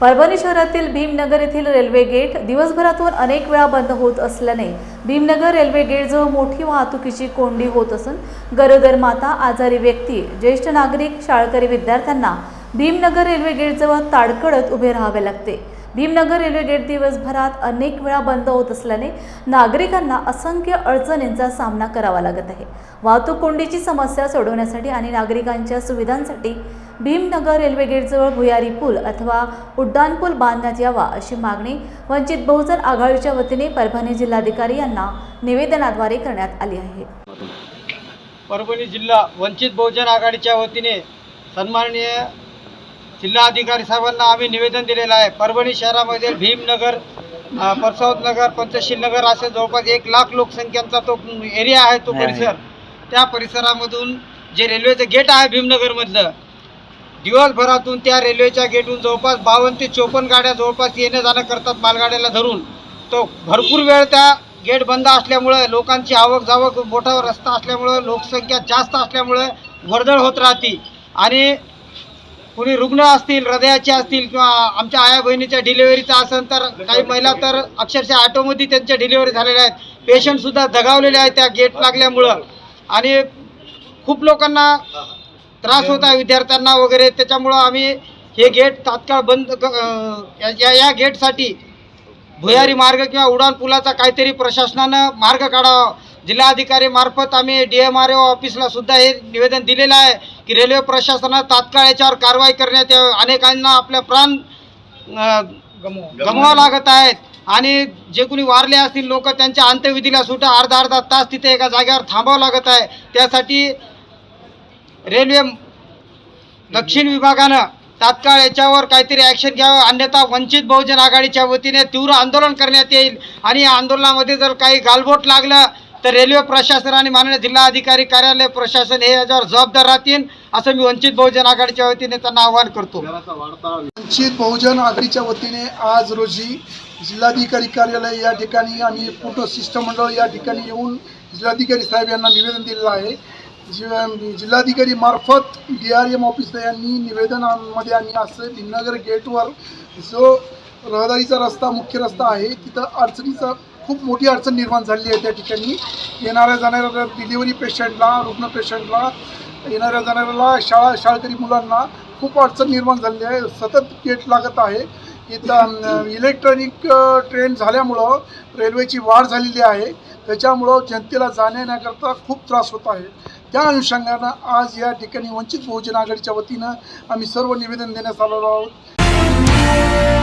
परभणी शहरातील भीमनगर येथील railway gate दिवसभरातून अनेक वेळा बंद होत असल्याने भीमनगर रेल्वे गेटजवळ मोठी वाहतुकीची कोंडी होत असून गरोदर माता आजारी व्यक्ती ज्येष्ठ नागरिक शाळकरी विद्यार्थ्यांना भीमनगर रेल्वे गेटजवळ ताडकळत उभे राहावे लागते. भीमनगर रेल्वे गेट दिवसभरात अनेक वेळा बंद होत असल्याने नागरिकांना असंख्य अडचणींचा सामना करावा लागत आहे. वाहतूक कोंडीची समस्या सोडवण्यासाठी आणि नागरिकांच्या सुविधांसाठी भीमनगर रेल्वे गेटजवळ भुयारी पूल अथवा उड्डाण पूल बांधण्यात यावा अशी मागणी वंचित बहुजन आघाडीच्या वतीने परभणी जिल्हाधिकारी यांना निवेदनाद्वारे करण्यात आली आहे. परभणी जिल्हा वंचित बहुजन आघाडीच्या वतीने सन्माननीय जिल्हाधिकारी साहेबांना आम्ही निवेदन दिलेलं आहे. परभणी शहरामध्ये भीमनगर परसावत नगर पंचशील नगर असे जवळपास एक लाख लोकसंख्यांचा तो एरिया आहे तो परिसर. त्या परिसरामधून जे रेल्वेचं गेट आहे भीमनगरमधलं दिवसभरातून त्या रेल्वेच्या गेटहून जवळपास बावन्न ते चोपन्न गाड्या जवळपास येणं जाणं करतात मालगाड्याला धरून. तो भरपूर वेळ त्या गेट बंद असल्यामुळं लोकांची आवक जावक मोठा रस्ता असल्यामुळं लोकसंख्या जास्त असल्यामुळं वर्दळ होत राहते. आणि कुणी रुग्ण असतील हृदयाचे असतील किंवा आमच्या आया बहिणीच्या डिलिव्हरीचं असेल तर काही महिला तर अक्षरशः ऑटोमध्ये त्यांच्या डिलिव्हरी झालेल्या आहेत. पेशंटसुद्धा दगावलेले आहेत त्या गेट लागल्यामुळं. आणि खूप लोकांना त्रास होत आहे विद्यार्थ्यांना वगैरे. त्याच्यामुळं आम्ही हे गेट तात्काळ बंद क- अं, या- या या गेटसाठी भुयारी मार्ग किंवा उडान पुलाचा काहीतरी प्रशासनानं मार्ग काढावा. जिल्हाधिकारी मार्फत आम्ही डी एम आर ओ ऑफिसला सुद्धा हे निवेदन दिलेलं आहे की रेल्वे प्रशासनानं तात्काळ याच्यावर कारवाई करण्यात यावी. अनेकांना आपल्या प्राण अं, गमवावं लागत आहेत आणि जे कोणी वारले असतील लोक त्यांच्या अंत्यविधीला सुद्धा अर्धा अर्धा तास तिथे एका जागेवर थांबावं लागत आहे. त्यासाठी रेल्वे दक्षिण विभागानं तात्काळ याच्यावर काहीतरी ॲक्शन घ्यावं अन्यथा वंचित बहुजन आघाडीच्या वतीने तीव्र आंदोलन करण्यात येईल. आणि या आंदोलनामध्ये जर काही गालबोट लागलं तर रेल्वे प्रशासन आणि माननीय जिल्हाधिकारी कार्यालय प्रशासन हे याच्यावर जबाबदार राहतील असं मी वंचित बहुजन आघाडीच्या वतीने त्यांना आवाहन करतो. वंचित बहुजन आघाडीच्या वतीने आज रोजी जिल्हाधिकारी कार्यालय या ठिकाणी आणि फोटो शिष्टमंडळ या ठिकाणी येऊन जिल्हाधिकारी साहेब यांना निवेदन दिलेलं आहे. जि जिल्हाधिकारी मार्फत डी आर एम ऑफिसर यांनी निवेदनामध्ये आणि असं भिन्नगर गेटवर जो रहदारीचा रस्ता मुख्य रस्ता आहे तिथं अडचणीचा खूप मोठी अडचण निर्माण झाली आहे त्या ठिकाणी. येणाऱ्या जाणाऱ्या डिलिव्हरी पेशंटला रुग्ण पेशंटला येणाऱ्या जाणाऱ्याला शाळा शाळकरी मुलांना खूप अडचण निर्माण झालेली आहे. सतत गेट लागत आहे. इथं इलेक्ट्रॉनिक ट्रेन झाल्यामुळं रेल्वेची वाढ झालेली आहे. त्याच्यामुळं जनतेला जाण्या येण्याकरता खूप त्रास होत आहे. त्या अनुषंगानं आज या ठिकाणी वंचित बहुजन आघाडीच्या वतीनं आम्ही सर्व निवेदन देण्यास आलेलो आहोत.